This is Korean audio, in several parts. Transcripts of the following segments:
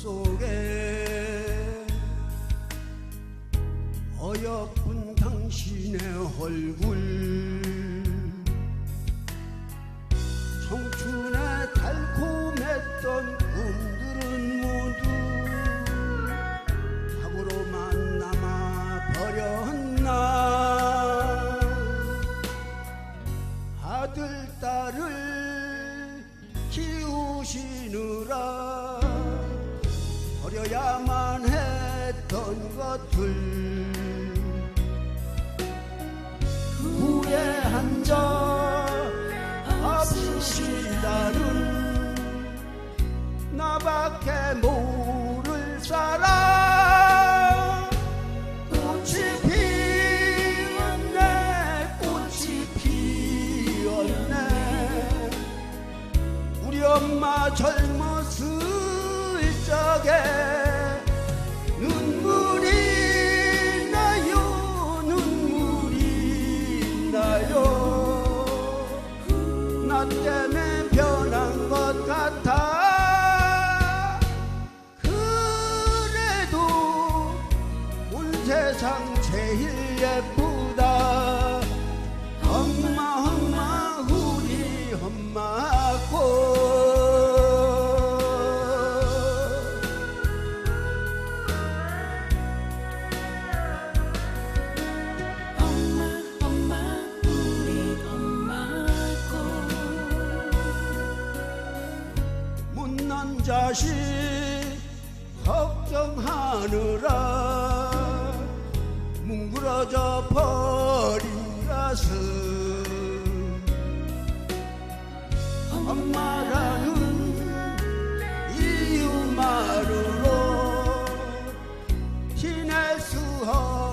속에 어여쁜 당신의 얼굴 청춘의 달콤했던 꿈들은 모두 사고로만 남아 버렸나? 아들 딸을 키우시느라 버려야만 했던 것들. 후회한 적 없으시다는 나밖에 모 엄마 젊었을 적에 눈물이 나요 눈물이 나요. 나 때문에 변한 것 같아. 그래도 온 세상 제일 예쁘다. 엄마 엄마 우리 엄마 자식 걱정하느라 뭉그러져 버린 가슴 엄마라는 이유만으로 지낼 수 없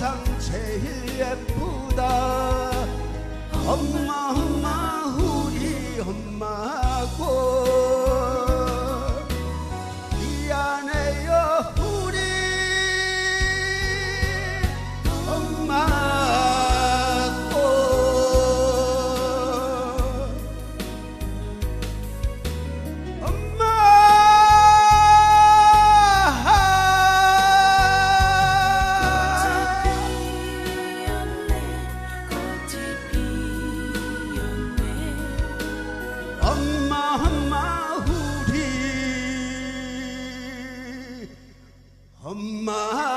세상 제일 예쁘다. 엄마 엄마 Amma